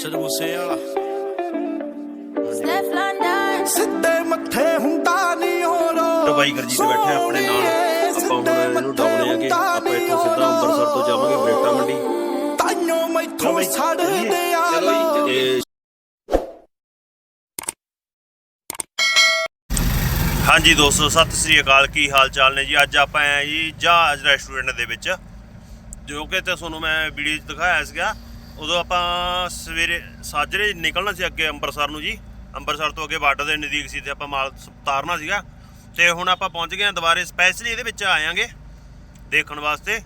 ਵਾਲਾ। Steph London. ਸਿੱਧੇ ਮੱਥੇ ਹੁੰਦਾ ਨਹੀਂ ਹੋਰ। ਤਾਂ ਬਾਈ ਗੁਰਜੀਤ ਬੈਠੇ ਆਪਣੇ ਨਾਲ। ਆਪਾਂ ਹੁਣ ਇਹਨੂੰ ਡਾਉਣੇ ਆਗੇ ਆਪਾਂ ਇੱਥੋਂ ਸਿੱਧਾ ਅੰਮ੍ਰਿਤਸਰ ਤੋਂ ਜਾਵਾਂਗੇ ਬਰੇਟਾ ਮੰਡੀ। ਤਾਈਓ ਮੈਥੋਂ ਛੱਡਦੇ ਆ। ਤੇ ਹਾਂਜੀ ਦੋਸਤੋ ਸਤਿ ਸ੍ਰੀ ਅਕਾਲ। ਕੀ ਹਾਲ ਚਾਲ ਨੇ ਜੀ? ਅੱਜ ਆਪਾਂ ਆਏ ਜੀ ਜਹਾਜ਼ ਰੈਸਟੋਰੈਂਟ ਦੇ ਵਿੱਚ ਜੋ ਕਿ ਤੇ ਤੁਹਾਨੂੰ ਮੈਂ ਵੀਡੀਓ 'ਚ ਦਿਖਾਇਆ ਸੀਗਾ। ਉਦੋਂ ਆਪਾਂ ਸਵੇਰੇ ਸਾਜਰੇ ਨਿਕਲਣਾ ਸੀ ਅੱਗੇ ਅੰਮ੍ਰਿਤਸਰ ਨੂੰ ਜੀ। ਅੰਮ੍ਰਿਤਸਰ ਤੋਂ ਅੱਗੇ ਬਾਰਡਰ ਦੇ ਨਜ਼ਦੀਕ ਸੀ ਤੇ ਆਪਾਂ ਮਾਲ ਉਤਾਰਨਾ ਸੀਗਾ। ਤੇ ਹੁਣ ਆਪਾਂ ਪਹੁੰਚ ਗਏ ਹਾਂ ਦੁਬਾਰੇ ਸਪੈਸ਼ਲੀ ਇਹਦੇ ਵਿੱਚ ਆਇਆਂਗੇ ਦੇਖਣ ਵਾਸਤੇ।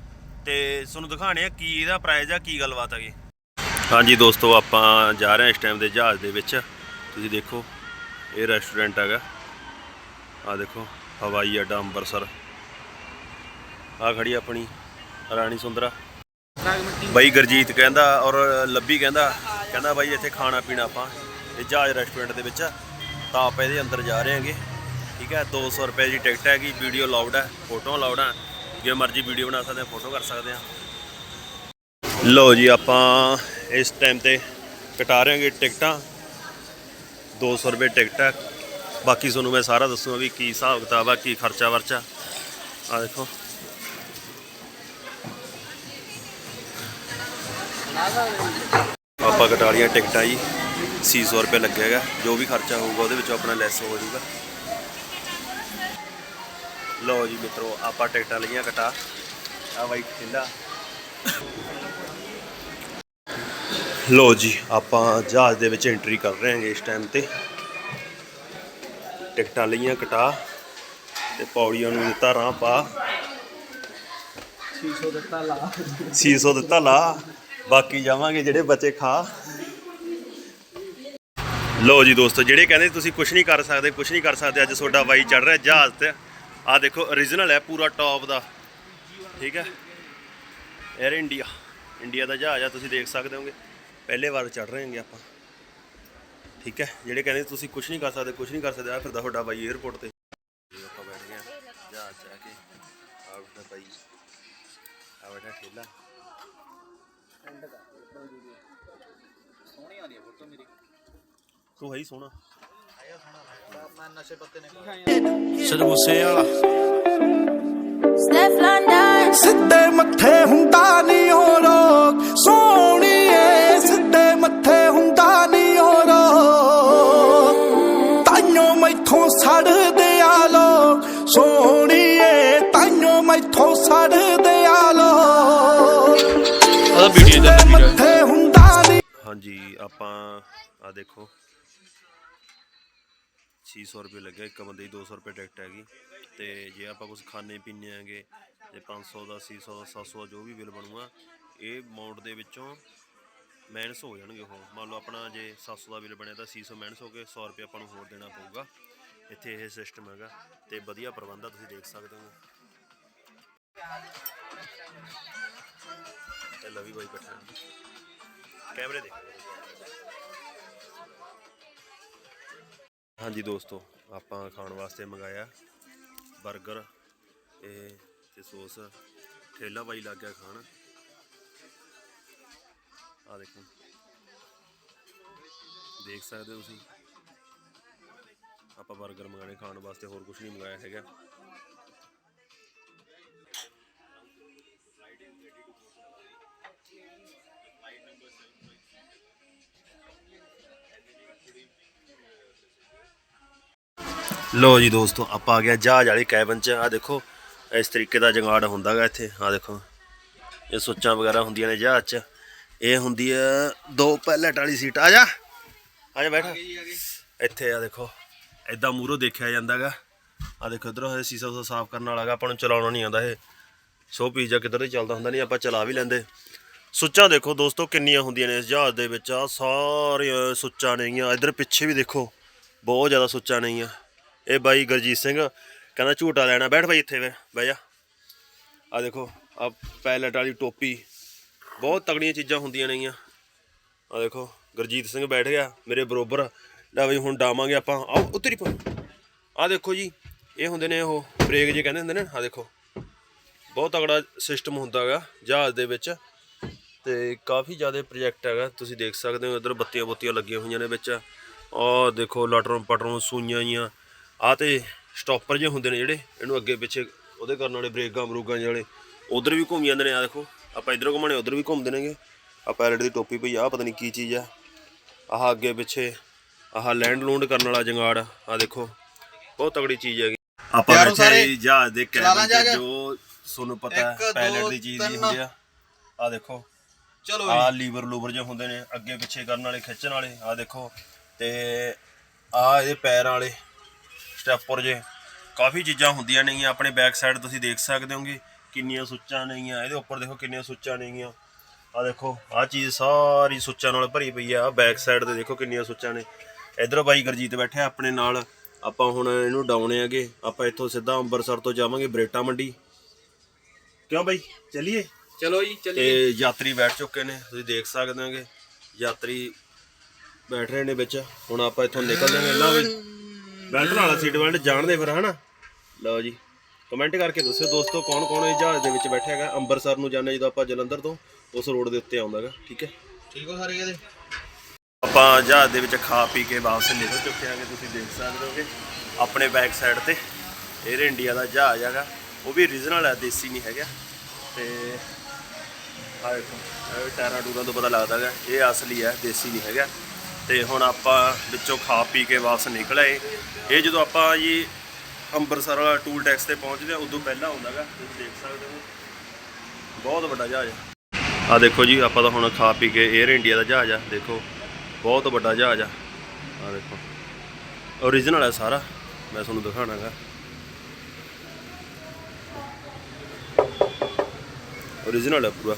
ਤੇ ਤੁਹਾਨੂੰ ਦਿਖਾਣੇ ਆ ਕੀ ਇਹਦਾ ਪ੍ਰਾਈਜ਼ ਆ, ਕੀ ਗੱਲਬਾਤ ਹੈਗੀ। ਹਾਂਜੀ ਦੋਸਤੋ, ਆਪਾਂ ਜਾ ਰਹੇ ਹਾਂ ਇਸ ਟਾਈਮ ਦੇ ਜਹਾਜ਼ ਦੇ ਵਿੱਚ। ਤੁਸੀਂ ਦੇਖੋ, ਇਹ ਰੈਸਟੋਰੈਂਟ ਹੈਗਾ। ਆ ਦੇਖੋ, ਹਵਾਈ ਅੱਡਾ ਅੰਮ੍ਰਿਤਸਰ ਆ ਖੜੀ ਆਪਣੀ ਰਾਣੀ ਸੁੰਦਰਾ। ਬਾਈ ਗਰਜੀਤ ਕਹਿੰਦਾ ਔਰ ਲੱਭੀ ਕਹਿੰਦਾ ਕਹਿੰਦਾ ਬਾਈ ਇੱਥੇ ਖਾਣਾ ਪੀਣਾ ਆਪਾਂ, ਇਹ ਜਹਾਜ਼ ਰੈਸਟੋਰੈਂਟ ਦੇ ਵਿੱਚ ਤਾਂ ਆਪਾਂ ਇਹਦੇ ਅੰਦਰ ਜਾ ਰਹੇ ਹਾਂਗੇ। ਠੀਕ ਹੈ 200 ਰੁਪਏ ਦੀ ਟਿਕਟ ਹੈਗੀ, ਵੀਡੀਓ ਲਾਊਡ ਹੈ ਫੋਟੋ ਲਾਊਡ ਹੈ ਜੇ ਮਰਜ਼ੀ ਵੀਡੀਓ ਬਣਾ ਸਕਦੇ ਆ ਫੋਟੋ ਕਰ ਸਕਦੇ ਆ ਲਓ ਜੀ, ਆਪਾਂ ਇਸ ਟਾਈਮ ਤੇ ਕਟਾ ਰਹੇ ਹਾਂਗੇ ਟਿਕਟਾਂ। 200 ਰੁਪਏ ਟਿਕਟ ਹੈ। ਬਾਕੀ ਤੁਹਾਨੂੰ ਮੈਂ ਸਾਰਾ ਦੱਸੂਗਾ ਵੀ ਕੀ ਹਿਸਾਬ ਕਿਤਾਬ ਆ, ਕੀ ਖਰਚਾ ਵਰਚਾ। ਆ ਦੇਖੋ। ਆਪਾਂ ਕਟਾ ਲਈਆਂ ਟਿਕਟਾਂ ਜੀ 600 ਰੁਪਏ ਲੱਗੇਗਾ ਜੋ ਵੀ ਖਰਚਾ ਹੋਊਗਾ ਉਹਦੇ ਵਿੱਚੋਂ ਆਪਣਾ ਲੈਸ ਹੋ ਜਾਊਗਾ। ਲਓ ਜੀ ਮਿੱਤਰੋ ਆਪਾਂ ਟਿਕਟਾਂ ਲਈਆਂ ਕਟਾ ਆ ਵਾਈਟ ਠੇਲਾ ਲਓ ਜੀ ਆਪਾਂ ਜਹਾਜ਼ ਦੇ ਵਿੱਚ ਐਂਟਰੀ ਕਰ ਰਹੇ ਹਾਂਗੇ ਇਸ ਟਾਈਮ ਤੇ। ਟਿਕਟਾਂ ਲਈਆਂ ਕਟਾ ਤੇ ਪੌੜੀਆਂ ਨੂੰ ਦਿੱਤਾ ਰਾਹ ਪਾ। 600 ਦਿੱਤਾ ਲਾ। 600 ਦਿੱਤਾ ਲਾ। ਬਾਕੀ ਜਾਵਾਂਗੇ, ਜਿਹੜੇ ਬੱਚੇ ਖਾ। ਲਓ ਜੀ ਦੋਸਤੋ, ਜਿਹੜੇ ਕਹਿੰਦੇ ਤੁਸੀਂ ਕੁਝ ਨਹੀਂ ਕਰ ਸਕਦੇ ਕੁਝ ਨਹੀਂ ਕਰ ਸਕਦੇ, ਅੱਜ ਤੁਹਾਡਾ ਬਾਈ ਚੜ ਰਿਹਾ ਜਹਾਜ਼ ਤੇ। ਆ ਦੇਖੋ origignal ਹੈ ਪੂਰਾ ਟੌਪ ਦਾ। ਠੀਕ ਹੈ? 에ਅਰ ਇੰਡੀਆ ਇੰਡੀਆ ਦਾ ਜਹਾਜ਼ ਆ, ਤੁਸੀਂ ਦੇਖ ਸਕਦੇ ਹੋਗੇ। ਪਹਿਲੇ ਵਾਰ ਚੜ ਰਹੇ ਹਾਂਗੇ ਆਪਾਂ। ਠੀਕ ਹੈ? ਜਿਹੜੇ ਕਹਿੰਦੇ ਤੁਸੀਂ ਕੁਝ ਨਹੀਂ ਕਰ ਸਕਦੇ ਕੁਝ ਨਹੀਂ ਕਰ ਸਕਦੇ ਆ ਫਿਰਦਾ ਤੁਹਾਡਾ ਬਾਈ 에ਅਰਪੋਰਟ ਤੇ ਆਪਾਂ ਬੈਠ ਗਏ ਜਹਾਜ਼ ਆ ਕੇ। ਆ ਬੈਠਾ ਬਾਈ। ਠੇਲਾ ਸੋਹਣੀ ਆਉਂਦੀ ਹੈ ਫੋਟੋ ਮੇਰੀ। ਤੂੰ ਹੈ ਹੀ ਸੋਹਣਾ। ਮੈਂ ਨਸ਼ੇ ਪੱਤੇ ਨੇ ਸਰਬੂਸੇ ਵਾਲਾ। ਜੀ ਆਪਾਂ ਆ ਦੇਖੋ। 600 ਰੁਪਏ ਲੱਗਿਆ ਇੱਕ ਬੰਦੇ ਦੀ 200 ਰੁਪਏ ਟਿਕਟ ਹੈਗੀ। ਤੇ ਜੇ ਆਪਾਂ ਕੁਝ ਖਾਣੇ ਪੀਣੇ ਆਂਗੇ ਜੇ 500 ਦਾ 600 ਦਾ 700 ਦਾ ਜੋ ਵੀ ਬਿੱਲ ਬਣੂਗਾ, ਇਹ ਅਮਾਉਂਟ ਦੇ ਵਿੱਚੋਂ ਮਾਈਨਸ ਹੋ ਜਾਣਗੇ ਉਹ। ਮੰਨ ਲਓ ਆਪਣਾ ਜੇ 700 ਦਾ ਬਿੱਲ ਬਣਿਆ, ਤਾਂ 600 ਮਾਈਨਸ ਹੋ ਕੇ 100 ਰੁਪਏ ਆਪਾਂ ਨੂੰ ਹੋਰ ਦੇਣਾ ਪਊਗਾ। ਇੱਥੇ ਇਹ ਸਿਸਟਮ ਹੈਗਾ, ਤੇ ਵਧੀਆ ਪ੍ਰਬੰਧ ਆ, ਤੁਸੀਂ ਦੇਖ ਸਕਦੇ ਹੋ। ਤੇ ਲਵੀ ਬਾਈ ਬੈਠਾ ਕੈਮਰੇ ਦੇਖ ਹਾਂਜੀ ਦੋਸਤੋ, ਆਪਾਂ ਖਾਣ ਵਾਸਤੇ ਮੰਗਾਇਆ 버ਗਰ ਇਹ ਤੇ ਸੌਸ। ਠੇਲਾ ਬਾਈ ਲੱਗ ਗਿਆ ਖਾਣ। ਆ ਦੇਖੋ। ਦੇਖ ਸਕਦੇ ਹੋ ਤੁਸੀਂ। ਆਪਾਂ 버ਗਰ ਮੰਗਾਣੇ, ਖਾਣ ਵਾਸਤੇ ਹੋਰ ਕੁਝ ਨਹੀਂ ਮੰਗਾਇਆ ਹੈਗਾ। ਲੋ ਜੀ ਦੋਸਤੋ ਆਪਾਂ ਆ ਗਿਆ ਜਹਾਜ਼ ਵਾਲੀ ਕੈਬਨ ਚ। ਆ ਦੇਖੋ ਇਸ ਤਰੀਕੇ ਦਾ ਜੰਗਾੜ ਹੁੰਦਾਗਾ ਇੱਥੇ। ਆ ਦੇਖੋ ਇਹ ਸੁੱਚਾਂ ਵਗੈਰਾ ਹੁੰਦੀਆਂ ਨੇ ਜਹਾਜ਼ ਚ। ਇਹ ਹੁੰਦੀ ਆ ਦੋ ਪੈਲਟ ਵਾਲੀ ਸੀਟ। ਆ ਜਾ ਆ ਜਾ ਬੈਠ। ਇੱਥੇ ਆ ਦੇਖੋ ਐਦਾਂ ਮੂਰੋ ਦੇਖਿਆ ਜਾਂਦਾਗਾ। ਆ ਦੇਖੋ ਇਧਰੋਂ ਇਹ ਸੀਸਾ ਉਸਾ ਸਾਫ਼ ਕਰਨ ਵਾਲਾਗਾ ਆਪਾਂ ਨੂੰ ਚਲਾਉਣਾ ਨਹੀਂ ਆਉਂਦਾ ਇਹ। ਸੋ ਪੀਜਾ ਕਿੱਧਰ ਹੀ ਚੱਲਦਾ ਹੁੰਦਾ ਨਹੀਂ ਆਪਾਂ ਚਲਾ ਵੀ ਲੈਂਦੇ। ਸੁੱਚਾਂ ਦੇਖੋ ਦੋਸਤੋ ਕਿੰਨੀਆਂ ਹੁੰਦੀਆਂ ਨੇ ਇਸ ਜਹਾਜ਼ ਦੇ ਵਿੱਚ। ਆ ਸਾਰੀਆਂ ਸੁੱਚਾਂ ਨੇਗੀਆਂ। ਇਧਰ ਪਿੱਛੇ ਵੀ ਦੇਖੋ ਬਹੁਤ ਜ਼ਿਆਦਾ ਸੁੱਚਾਂ ਨੇਗੀਆਂ। ਇਹ ਬਾਈ ਗੁਰਜੀਤ ਸਿੰਘ ਕਹਿੰਦਾ ਝੂਟਾ ਲੈਣਾ, ਬੈਠ ਬਾਈ ਇੱਥੇ ਵੇ ਬਹਿ ਜਾ। ਆ ਦੇਖੋ ਆ ਪੈਲਟ ਵਾਲੀ ਟੋਪੀ, ਬਹੁਤ ਤਗੜੀਆਂ ਚੀਜ਼ਾਂ ਹੁੰਦੀਆਂ ਨੇਗੀਆਂ ਆ ਦੇਖੋ, ਗੁਰਜੀਤ ਸਿੰਘ ਬੈਠ ਗਿਆ, ਮੇਰੇ ਬਰੋਬਰ। ਲੈ ਬਈ, ਹੁਣ ਡਾਵਾਂਗੇ ਆਪਾਂ। ਆਓ ਉਤਰੀ ਪਾ। ਆ ਦੇਖੋ ਜੀ, ਇਹ ਹੁੰਦੇ ਨੇ ਉਹ ਬ੍ਰੇਕ ਜੇ ਕਹਿੰਦੇ ਹੁੰਦੇ ਨੇ ਆ ਦੇਖੋ। ਬਹੁਤ ਤਗੜਾ ਸਿਸਟਮ ਹੁੰਦਾ ਹੁੰਦਾਗਾ ਜਹਾਜ਼ ਦੇ ਵਿੱਚ। ਤੇ ਕਾਫੀ ਜ਼ਿਆਦਾ ਪ੍ਰੋਜੈਕਟ ਹੈਗਾ, ਤੁਸੀਂ ਦੇਖ ਸਕਦੇ ਹੋ, ਇਧਰ ਬੱਤੀਆਂ ਬੁੱਤੀਆਂ ਲੱਗੀਆਂ ਹੋਈਆਂ ਨੇ ਵਿੱਚ। ਆਹ ਦੇਖੋ ਲਟਰੋਂ ਪਟਰੋਂ ਸੂਈਆਂ ਜੀਆਂ। ਆ ਤੇ ਸਟਾਪਰ ਜਿਹੇ ਹੁੰਦੇ ਨੇ ਜਿਹੜੇ ਇਹਨੂੰ ਅੱਗੇ ਪਿੱਛੇ ਉਹਦੇ ਕਰਨ ਵਾਲੇ ਬ੍ਰੇਕਾਂ ਬਰੂਕਾਂ ਜਿਹੇ ਵਾਲੇ। ਉਧਰ ਵੀ ਘੁੰਮ ਜਾਂਦੇ ਨੇ ਆ ਦੇਖੋ ਆਪਾਂ ਇਧਰੋਂ ਘੁੰਮਣੇ ਉਧਰ ਵੀ ਘੁੰਮਦੇ ਨੇਗੇ। ਆ ਪਾਇਲਟ ਦੀ ਟੋਪੀ ਪਈ ਆ ਪਤਾ ਨਹੀਂ ਕੀ ਚੀਜ਼ ਆ। ਆਹ ਅੱਗੇ ਪਿੱਛੇ ਆਹ ਲੈਂਡ ਲੂੰਡ ਕਰਨ ਵਾਲਾ ਜੰਗਾੜ ਆ ਦੇਖੋ ਬਹੁਤ ਤਗੜੀ ਚੀਜ਼ ਹੈਗੀ। ਆਪਾਂ ਹੋ ਬੈਠੇ ਸਾਰੇ? ਜੀ ਜਹਾਜ਼ ਦੇ ਕੈਬਨ ਜੋ ਤੁਹਾਨੂੰ ਪਤਾ ਹੈ ਪਾਇਲਟ ਦੋ, ਚੀਜ਼ ਤਿੰਨ। ਹੁੰਦੀ ਆ। ਆ ਦੇਖੋ ਚਲੋ ਆ ਜੀ। ਲੀਵਰ ਲੂਵਰ ਜੇ ਹੁੰਦੇ ਨੇ ਅੱਗੇ ਪਿੱਛੇ ਕਰਨ ਵਾਲੇ ਖਿੱਚਣ ਵਾਲੇ ਆ ਦੇਖੋ। ਤੇ ਆ ਇਹਦੇ ਪੈਰ ਵਾਲੇ ਸਟੈਪਰ ਜੇ। ਕਾਫੀ ਚੀਜ਼ਾਂ ਹੁੰਦੀਆਂ ਨੇਗੀਆਂ ਆਪਣੇ ਬੈਕ ਸਾਈਡ ਤੁਸੀਂ ਦੇਖ ਸਕਦੇ ਹੋਗੇ। ਕਿੰਨੀਆਂ ਸੁੱਚਾਂ ਨੇਗੀਆਂ ਇਹਦੇ ਉੱਪਰ ਦੇਖੋ ਕਿੰਨੀਆਂ ਸੁੱਚਾਂ ਨੇਗੀਆਂ। ਆ ਦੇਖੋ ਆ ਚੀਜ਼ ਸਾਰੀ ਸੁੱਚਾਂ ਨਾਲ ਭਰੀ ਪਈ ਆ। ਬੈਕ ਸਾਈਡ ਤੇ ਦੇਖੋ ਕਿੰਨੀਆਂ ਸੁੱਚਾਂ ਨੇ। ਇਧਰ ਬਾਈ ਗੁਰਜੀਤ ਬੈਠਿਆ ਆਪਣੇ ਨਾਲ। ਆਪਾਂ ਹੁਣ ਇਹਨੂੰ ਡਾਉਣੇ ਆਗੇ। ਆਪਾਂ ਇੱਥੋਂ ਸਿੱਧਾ ਅੰਮ੍ਰਿਤਸਰ ਤੋਂ ਜਾਵਾਂਗੇ ਬਰੇਟਾ ਮੰਡੀ। ਕਿਉਂ ਬਾਈ? ਚੱਲੀਏ? ਚਲੋ ਜੀ ਚੱਲੀਏ। ਤੇ ਯਾਤਰੀ ਬੈਠ ਚੁੱਕੇ ਨੇ। ਤੁਸੀਂ ਦੇਖ ਸਕਦੇ ਹੋਗੇ ਯਾਤਰੀ ਬੈਠ ਰਹੇ ਨੇ ਵਿੱਚ। ਹੁਣ ਆਪਾਂ ਇੱਥੋਂ ਨਿਕਲ ਜਾਵਾਂਗੇ ਲਾ ਵੀ। ਬੈਲਟ ਵਾਲਾ ਸੀਟ ਬੈਲਟ ਜਾਣਦੇ ਫਿਰ ਹਨਾ? ਲਓ ਜੀ। ਕਮੈਂਟ ਕਰਕੇ ਦੱਸਿਓ ਦੋਸਤੋ ਕੌਣ ਕੌਣ ਇਹ ਜਹਾਜ਼ ਦੇ ਵਿੱਚ ਬੈਠਿਆ ਹੈਗਾ? ਅੰਮ੍ਰਿਤਸਰ ਨੂੰ ਜਾਂਦੇ ਜਦੋਂ ਆਪਾਂ ਜਲੰਧਰ ਤੋਂ ਉਸ ਰੋਡ ਦੇ ਉੱਤੇ ਆਉਂਦਾ ਹੈਗਾ ਠੀਕ ਹੈ? ਠੀਕ ਹੋ ਸਾਰੇ ਇਹਦੇ ਆਪਾਂ ਜਹਾਜ਼ ਦੇ ਵਿੱਚ ਖਾ ਪੀ ਕੇ ਵਾਪਸ ਨਿਕਲ ਚੁੱਕੇ ਆਂਗੇ ਤੁਸੀਂ ਦੇਖ ਸਕਦੇ ਹੋਗੇ। ਆਪਣੇ ਬੈਕ ਸਾਈਡ ਤੇ 에ਅਰ ਇੰਡੀਆ ਦਾ ਜਹਾਜ਼ ਹੈਗਾ। ਉਹ ਵੀ ਰੀਜਨਲ ਹੈ ਦੇਸੀ ਨਹੀਂ ਹੈਗਾ। ਤੇ ਆ ਦੇਖੋ ਇਹ ਟਾਇਰਾਂ ਟੂਰਾਂ ਤੋਂ ਪਤਾ ਲੱਗਦਾ ਹੈਗਾ ਇਹ ਅਸਲੀ ਹੈ ਦੇਸੀ ਨਹੀਂ ਹੈਗਾ। ਤੇ ਹੁਣ ਆਪਾਂ ਵਿੱਚੋਂ ਖਾ ਪੀ ਕੇ ਵਾਪਸ ਨਿਕਲ ਆਏ। ਇਹ ਜਦੋਂ ਆਪਾਂ ਜੀ ਅੰਮ੍ਰਿਤਸਰ ਵਾਲਾ ਟੂਲ ਟੈਕਸ ਤੇ ਪਹੁੰਚਦੇ ਆ ਉਦੋਂ ਪਹਿਲਾਂ ਆਉਂਦਾ ਹੈਗਾ ਤੁਸੀਂ ਦੇਖ ਸਕਦੇ ਹੋ। ਬਹੁਤ ਵੱਡਾ ਜਹਾਜ਼ ਆ। ਆ ਦੇਖੋ ਜੀ, ਆਪਾਂ ਤਾਂ ਹੁਣ ਖਾ ਪੀ ਕੇ 에ਅਰ ਇੰਡੀਆ ਦਾ ਜਹਾਜ਼ ਆ, ਦੇਖੋ। ਬਹੁਤ ਵੱਡਾ ਜਹਾਜ਼ ਆ। ਆ ਦੇਖੋ। ਓਰੀਜਨਲ ਹੈ ਸਾਰਾ। ਮੈਂ ਤੁਹਾਨੂੰ ਦਿਖਾਣਾਗਾ ਓਰੀਜਨਲ ਹੈ ਪੂਰਾ।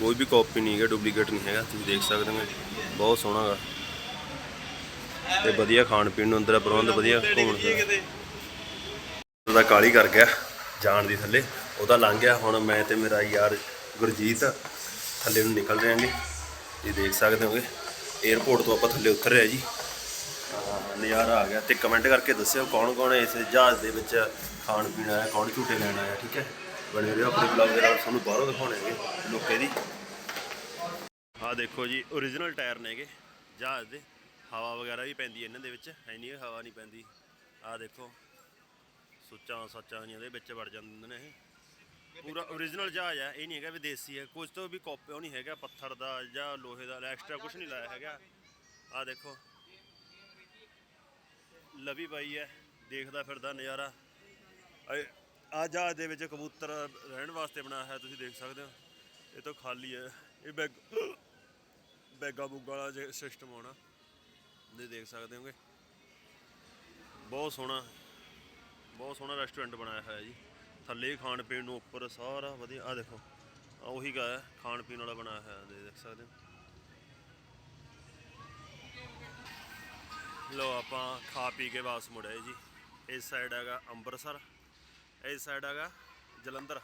ਕੋਈ ਵੀ ਕਾਪੀ ਨਹੀਂ ਹੈ ਡੁਪਲੀਕੇਟ ਨਹੀਂ ਹੈਗਾ, ਤੁਸੀਂ ਦੇਖ ਸਕਦੇ ਹੋ। ਬਹੁਤ ਸੋਹਣਾ ਹੈਗਾ ਤੇ ਵਧੀਆ ਖਾਣ ਪੀਣ ਨੂੰ ਅੰਦਰ ਪ੍ਰਬੰਧ ਵਧੀਆ ਘੁੰਮਣ ਦਾ ਉਹਦਾ ਕਾਲੀ ਕਰ ਗਿਆ ਜਾਣ ਦੀ ਥੱਲੇ ਉਹਦਾ ਲੰਘ ਗਿਆ। ਹੁਣ ਮੈਂ ਤੇ ਮੇਰਾ ਯਾਰ ਗੁਰਜੀਤ ਥੱਲੇ ਨੂੰ ਨਿਕਲ ਰਹੇ ਹਾਂਗੇ ਇਹ ਦੇਖ ਸਕਦੇ ਹੋਗੇ 에어ਪੋਰਟ ਤੋਂ ਆਪਾਂ ਥੱਲੇ ਉਤਰ ਰਹੇ ਜੀ। ਹਾਂ, ਨਜ਼ਾਰਾ ਆ ਗਿਆ। ਤੇ ਕਮੈਂਟ ਕਰਕੇ ਦੱਸਿਓ ਕੌਣ ਕੌਣ ਇਸ ਜਹਾਜ਼ ਦੇ ਵਿੱਚ ਖਾਣ ਪੀਣ ਆਇਆ ਕੌਣ ਝੂਟੇ ਲੈਣ ਆਇਆ ਠੀਕ ਹੈ? ਬਣੇ ਰਹੋ ਆਪਣੇ ਬਲੌਗ ਦੇ ਨਾਲ ਸਾਨੂੰ ਬਾਹਰੋਂ ਦਿਖਾਉਣੇਗੇ ਲੋਕੇ ਦੀ। ਆਹ ਦੇਖੋ ਜੀ origignal ਟਾਇਰ ਨੇਗੇ ਜਹਾਜ਼ ਦੇ। ਹਵਾ ਵਗੈਰਾ ਵੀ ਪੈਂਦੀ ਇਹਨਾਂ ਦੇ ਵਿੱਚ ਐਨੀ ਹਵਾ ਨਹੀਂ ਪੈਂਦੀ। ਆਹ ਦੇਖੋ ਸੁੱਚਾਂ ਸੱਚਾਂ ਜਿਹੀਆਂ ਦੇ ਵਿੱਚ ਵੜ ਜਾਂਦੇ ਨੇ ਇਹ। ਪੂਰਾ origignal ਜਹਾਜ਼ ਹੈ ਇਹ ਨਹੀਂ ਹੈਗਾ ਵਿਦੇਸੀ ਹੈ। ਕੁਝ ਤੋਂ ਵੀ ਕਾਪੀ ਉਹ ਨਹੀਂ ਹੈਗਾ ਪੱਥਰ ਦਾ ਜਾਂ ਲੋਹੇ ਦਾ ਐਕਸਟਰਾ ਕੁਝ ਨਹੀਂ ਲਾਇਆ ਹੈਗਾ। ਆਹ ਦੇਖੋ ਲਵੀ ਬਾਈ ਹੈ ਦੇਖਦਾ ਫਿਰਦਾ ਨਜ਼ਾਰਾ। ਆ ਜਹਾਜ਼ ਦੇ ਵਿੱਚ ਕਬੂਤਰ ਰਹਿਣ ਵਾਸਤੇ ਬਣਾਇਆ ਹੈ ਤੁਸੀਂ ਦੇਖ ਸਕਦੇ ਹੋ। ਇਹ ਤਾਂ ਖਾਲੀ ਹੈ। ਇਹ ਬੈਗ ਬੈਗਾ ਬੁੱਗਾ ਵਾਲਾ ਸਿਸਟਮ ਹੋਣਾ। ਦੇ ਦੇਖ ਸਕਦੇ ਹੋਗੇ। ਬਹੁਤ ਸੋਹਣਾ ਬਹੁਤ ਸੋਹਣਾ ਰੈਸਟੋਰੈਂਟ ਬਣਾਇਆ ਹੋਇਆ ਜੀ। ਥੱਲੇ ਖਾਣ ਪੀਣ ਨੂੰ ਉੱਪਰ ਸਾਰਾ ਵਧੀਆ ਆ ਦੇਖੋ, ਆਹ ਉਹੀ ਗਾ ਹੈ, ਖਾਣ ਪੀਣ ਵਾਲਾ ਬਣਾਇਆ ਹੋਇਆ ਦੇ ਦੇਖ ਸਕਦੇ ਹੋ। ਲੋ ਆਪਾਂ ਖਾ ਪੀ ਕੇ ਵਾਪਸ ਮੁੜਿਆ ਜੀ। ਇਸ ਸਾਈਡ ਹੈਗਾ ਅੰਮ੍ਰਿਤਸਰ, ਇਸ ਸਾਈਡ ਹੈਗਾ ਜਲੰਧਰ।